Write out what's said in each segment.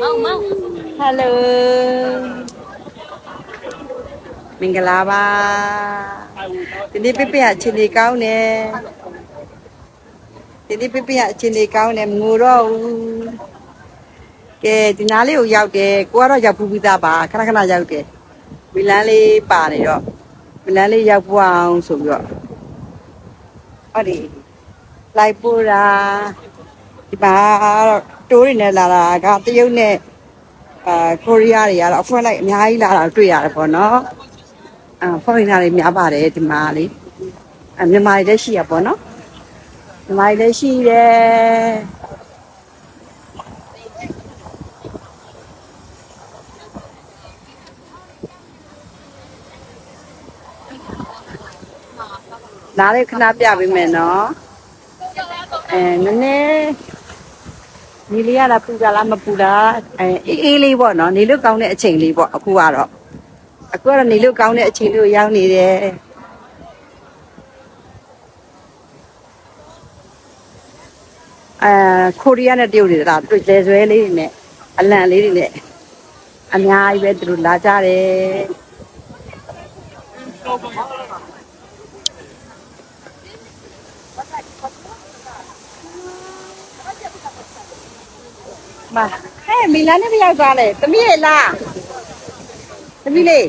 မောင်မောင်ဟယ်လိုမင်္ဂလာပါဒီနေ့ပြပြအချင်းလေးကောင်းတယ်ဒီနေ့ပြပြအချင်းလေးကောင်းတယ်မငိုတော့ဘူးကဲဒီနားလေးကိုရောက်တယ်ကိုကတော့ရောက်ဘူးပြီးသားပါခဏခဏရောက်တယ်မီလန်းလေးပါနေတော့မီလန်းလေးရောက်ဖို့အောင်ဆိုပြီးတော့ဟုတ်တယ်လိုက်ပို့တာ ဒီမှာတော့တိုးရနေလာတာကတရုတ်နဲ့အာကိုရီးယားတွေကတော့အဖွင့်လိုက်အများကြီးလာတာတွေ့ရတယ်ပေါ့နော်အာ foreigner တွေများပါတယ်ဒီမှာလေအမြန်မာတွေလည်းရှိရပေါ့နော်မြန်မာတွေလည်းရှိတယ်နားလေးခဏပြပေးမယ်နော်အဲနည်းနည်း ညီလေးရတာပူကြလားမပူလားအဲအေးအေးလေးပေါ့နော်နေလို့ကောင်းတဲ့အချိန်လေးပေါ့အခုကတော့အခုကတော့နေလို့ကောင်းတဲ့အချိန်လေးကိုရောက်နေတယ်အဲကိုရီးယားနဲ့တရုတ်တွေကတွေ့လဲဆွဲလေးတွေနဲ့အလံလေးတွေနဲ့အများကြီးပဲသူတို့လာကြတယ် มาဟဲ့မီလာနဲ့မရောက်သွားလေသမီးရဲ့လားသမီးလေး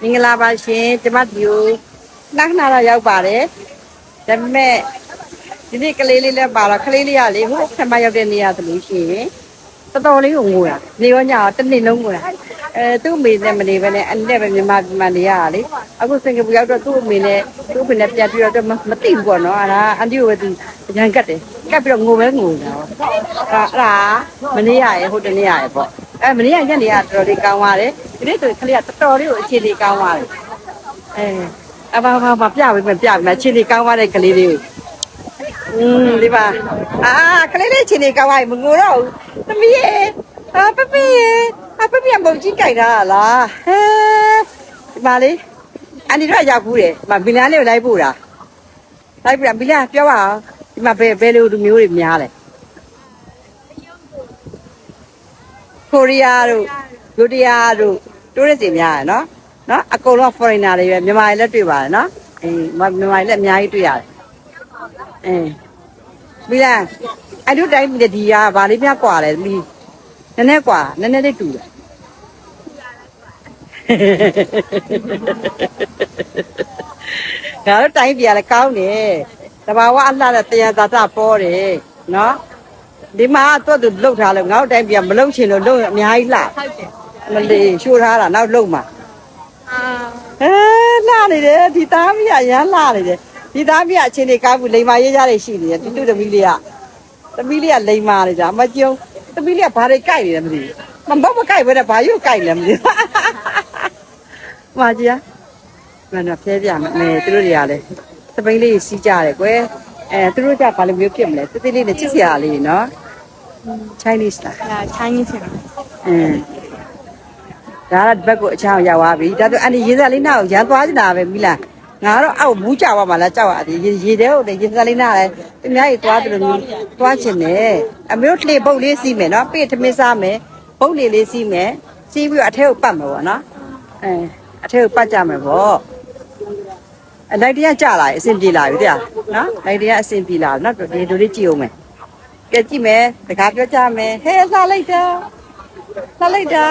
မင်္ဂလာပါရှင်ကျမတို့နှခနာတော့ရောက်ပါတယ်ဒါပေမဲ့ဒီနေ့ကလေးလေးလည်းပါတော့ကလေးလေးကလေဟိုခမရောက်တဲ့နေရာသလိုရှိရင်တော်တော်လေးကိုငိုတာနေရောညတော့တစ်နေ့လုံးငိုတာ အဲသူ့အမေနဲ့မနေဘဲနဲ့အနဲ့ပဲမြန်မာပြည်မှာနေရတာလေအခုစင်ကာပူရောက်တော့သူ့အမေနဲ့သူ့အဖေနဲ့ပြန်ပြီးတော့မမသိဘူးပေါ့နော်အဲ့ဒါအန်တီကိုပဲသူရန်ကတ်တယ်ကတ်ပြီးတော့ငိုပဲငိုနေတာပေါ့အဲ့ဒါမနေရရဲ့ဟိုတနေ့ရရဲ့ပေါ့အဲမနေ့ကညနေကတော်တော်လေးကောင်းသွားတယ်ဒီနေ့ဆိုခလေးကတော်တော်လေးကိုအခြေလေးကောင်းသွားတယ်အဲအဘာဘာဘာပြပေးမယ်ပြပေးမယ်အခြေလေးကောင်းသွားတဲ့ကလေးလေးကိုอืมဒီပါအာကလေးလေးချင်းနေကောင်းပါမငိုတော့ဘူးသမီးရေအာပပရေ အာပပရမုံကြီးကြိုက်တာလားဟဲဒီပါလေအန်ဒီတော့ရောက်ဘူးတယ်ဒီမှာဘီလန်လေးကိုလိုက်ပို့တာလိုက်ပို့တာဘီလန်ပြောပါအောင်ဒီမှာဘယ်ဘယ်လိုလူမျိုးတွေများလဲကိုရီးယားတို့ဒုတိယတို့တိုးရစ်တွေများတယ်နော်နော်အကုန်လုံး foreigner တွေပဲမြန်မာတွေလည်းတွေ့ပါတယ်နော်အေးမြန်မာတွေလည်းအများကြီးတွေ့ရတယ် အင်းမိလားအဲ့တို့တိုင်းပြည်ဒီကဗာလေးများกว่าတယ်မိနည်းနည်းกว่าနည်းနည်းလေးတူတယ် ဒါတော့တိုင်းပြည်ကလည်းကောင်းတယ်တဘာဝအလှတဲ့တရားသာသာပေါ်တယ်နော်ဒီမှာတော့သူလှုပ်ထားလို့ငါတို့တိုင်းပြည်ကမလှုပ်ချင်လို့လှုပ်ရင်အများကြီးလှဟုတ်တယ်မလေးရှိုးထားတာနောက်လှုပ်မှာအာအဲလှနေတယ်ဒီသားမီးကရမ်းလှနေတယ်ဒီသားမီးကအချင်းတွေကောင်းဘူးလိမ္မာရေးကြတွေရှိနေတယ်တူတူသမီးလေးကသမီးလေးကလိမ္မာနေကြမကျုံသမီးလေးကဘာတွေကြိုက်နေလဲမသိဘူးမဘမကြိုက်ဘဲနဲ့ဘာရုပ်ကြိုက်လဲမသိဘူး မာကြီးကမင်းတို့ဖျဲပြမယ်အဲသူတို့တွေကလည်းသပိန်လေးစီးကြတယ်ကွယ်အဲသူတို့ကဘာလိုမျိုးဖြစ်မလဲတိတိလေးနဲ့ချစ်စရာလေးနော် Chinese လားဒါချိုင်းကြီးချင်တာအင်းဒါကဒီဘက်ကိုအချောင်းရောက်သွားပြီဒါဆိုအန်ဒီရေစက်လေးနာကိုရန်သွားနေတာပဲမိလားငါတော့အောက်မူးကြပါမလားကြောက်ရတယ်ရေရေတဲဟုတ်တယ်ရေစက်လေးနာလည်းသူများကြီးသွားတယ်လို့မျိုးသွားချင်တယ်အမေတို့လှေပုတ်လေးစီးမယ်နော်ပြေထမင်းစားမယ်ပုတ်လေးလေးစီးမယ်စီးပြီးတော့အထက်ကိုပတ်မယ်ပေါ့နော်အဲ အထက်ကိုပတ်ကြမယ်ပေါ့အလိုက်တရားကြလာရင်အဆင်ပြေလာပြီတဲ့နော်လိုက်တရားအဆင်ပြေလာနော်ဒီလိုလေးကြည့်အောင်မယ်ကြည့်ကြည့်မယ်တခါပြောကြမယ်ဟဲ့လှလိုက်တာလှလိုက်တာ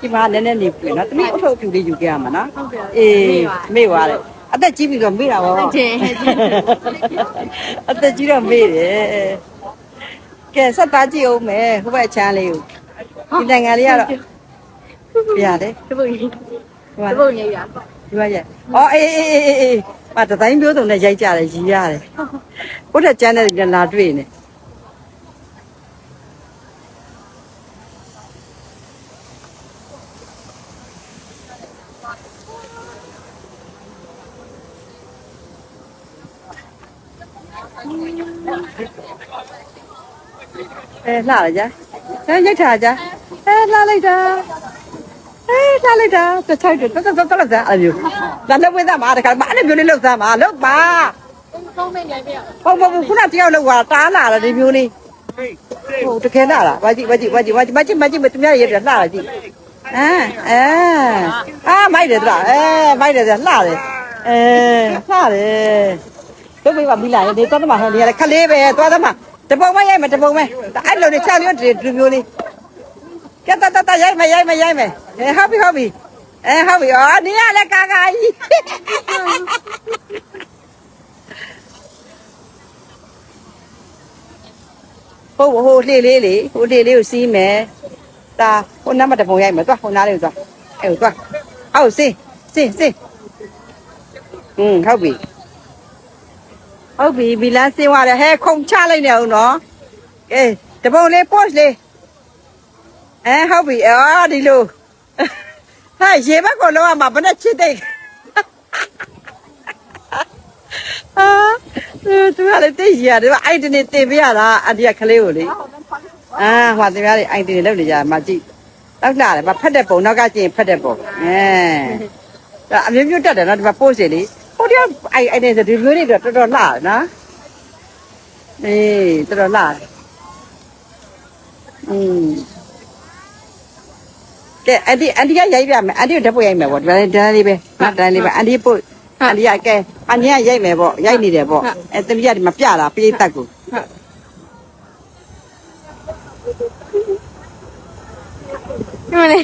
ဒီမှာနည်းနည်းနေပြီနော်တမီးအထုပ်အဖြူလေးယူခဲ့ရမှာနော်ဟုတ်တယ်အေးမေ့သွားတယ်အသက်ကြီးပြီတော့မေ့တာပါဟုတ်တယ်ဟုတ်တယ်အသက်ကြီးတော့မေ့တယ်ကဲဆက်သားကြည့်အောင်မယ်ဟိုဘက်ချမ်းလေးကိုဒီနိုင်ငံလေးကတော့ပြ ရတယ်တပုတ်ကြီးဒီမှာတပုတ်ကြီးရဒီမှာရဲ့အော်အေးအေးအေးအေးအေးမတတိုင်းမျိုးစုံနဲ့ရိုက်ကြတယ်ရီးရတယ်ဘုရားကျမ်းတဲ့လာတွေ့နေအဲလှရကြအဲရိုက်ထားကြအဲလှလိုက်တာ အဲလှလိုက်တာတစ်ချိုက်တော့တော်တော်တော်တော်အဲ့လိုဒါလည်းဝိသမှာတခါမအဲ့လိုမျိုးလေးလောက်သားမှာလောက်ပါသုံးမဲ့ရိုက်ပြရဟုတ်ဟုတ်ခုနတယောက်လောက်ဟာတားလာတာဒီမျိုးလေးဟုတ်တကယ်လာတာဘာကြည့်ဘာကြည့်ဘာကြည့်ဘာကြည့်မကြည့်မကြည့်မသူများရဲ့ပြလာတာကြည့်အာအာအာမိုက်တယ်တလားအဲမိုက်တယ်လှတယ်အဲလှတယ်ဘယ်ဘယ်ပါမိလာရဲ့ဒီတော့မှဟဲ့ဒီကခလေးပဲသွားသမားတပုံမရိုက်မတပုံမဲအဲ့လိုနဲ့ချောက်လေးဒီမျိုးလေး ကတတတရိုက်မရိုက်မရိုက်မအဲဟုတ်ပြီဟုတ်ပြီအဲဟုတ်ပြီအော်နေရလဲကာကာကြီးဟိုဟိုလှေလေးလေဟိုလှေလေးကိုစီးမယ်ဒါဟိုနံပါတ်တစ်ပုံရိုက်မယ်သွားဟိုနားလေးကိုသွားအဲ့ကိုသွားအောက်စင်းစင်းစင်းอืมဟုတ်ပြီဟုတ်ပြီဘီလန်းစင်းသွားတယ်ဟဲခုံချလိုက်နေအောင်နော်ကဲတပုံလေး post လေး အဲဟုတ်ပြီအော်ဒီလိုဟာရေဘက်ကိုလောရမှာဘယ်နဲ့ချစ်တဲ့အာသူကလည်းသိရတယ်ဗျအဲ့ဒီနေ့တင်ပြရတာအတရကလေးကိုလေအာဟွာတင်ပြရတယ်အိုင်တင်လောက်နေကြမှာကြည့်တော့လာတယ်ဗဖက်တဲ့ပုံနောက်ကကျရင်ဖက်တဲ့ပုံအဲဒါအမျိုးမျိုးတက်တယ်နော်ဒီမှာ post လေဟိုတည်းအဲ့အဲ့ဒီဆိုဒီမျိုးတွေတော့တော်တော်လာတယ်နော်အေးတော်တော်လာတယ်อืม ကဲအန်တီအန်တီကရိုက်ပြမယ်အန်တီကိုဓာတ်ပွက်ရိုက်မယ်ပေါ့ဒီမှာဒန်းလေးပဲနော်ဒန်းလေးပဲအန်တီပို့အန်တီကကဲအန်တီကရိုက်မယ်ပေါ့ရိုက်နေတယ်ပေါ့အဲတမီးကဒီမှာပြတာပြေးတက်ကိုဟုတ်လေ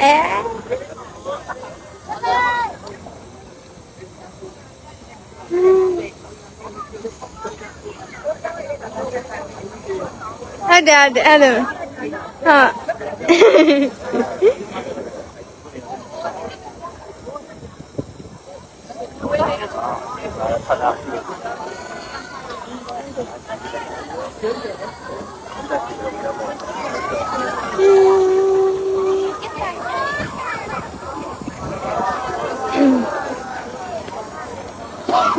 အဲ ဟုတ်တယ်ဟုတ်တယ်အဲ့လိုဟုတ်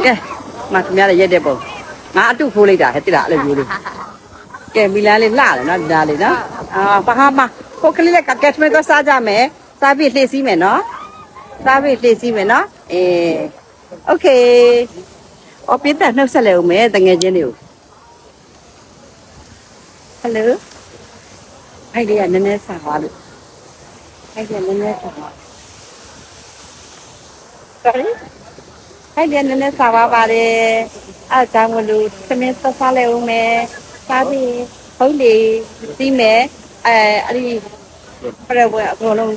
ကဲမခင်ဗျားလည်းရက်တဲ့ပုံငါအတုဖိုးလိုက်တာဟဲ့တိလားအဲ့လိုမျိုးလေး ကဲမီလန်လေးလှတယ်နော်ဒီသားလေးနော်အာဘာဟာမကိုကလေးလည်းကကက်မဲတော့စားကြမယ်စားပြီးလှည့်စည်းမယ်နော်စားပြီးလှည့်စည်းမယ်နော်အေးโอเคအော်ပြတဲ့နှုတ်ဆက်လဲဦးမယ်တငယ်ချင်းတွေကိုဟယ်လိုဖိုက်လေးကနည်းနည်းစားသွားလို့ဖိုက်လေးကနည်းနည်းစားသွား sorry အဲ့ဒီနည်းနည်းစားပါပါတယ်အဲ့ဒါကြောင့်မလို့သမင်းဆက်စားလဲဦးမယ် စားပြီးဟုတ်လေပြီးမယ်အဲအဲ့ဒီပြည့်ဝအကုန်လုံး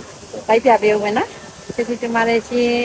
လိုက်ပြပေးဦးမယ်နော်ကျေးဇူးတင်ပါတယ်ရှင်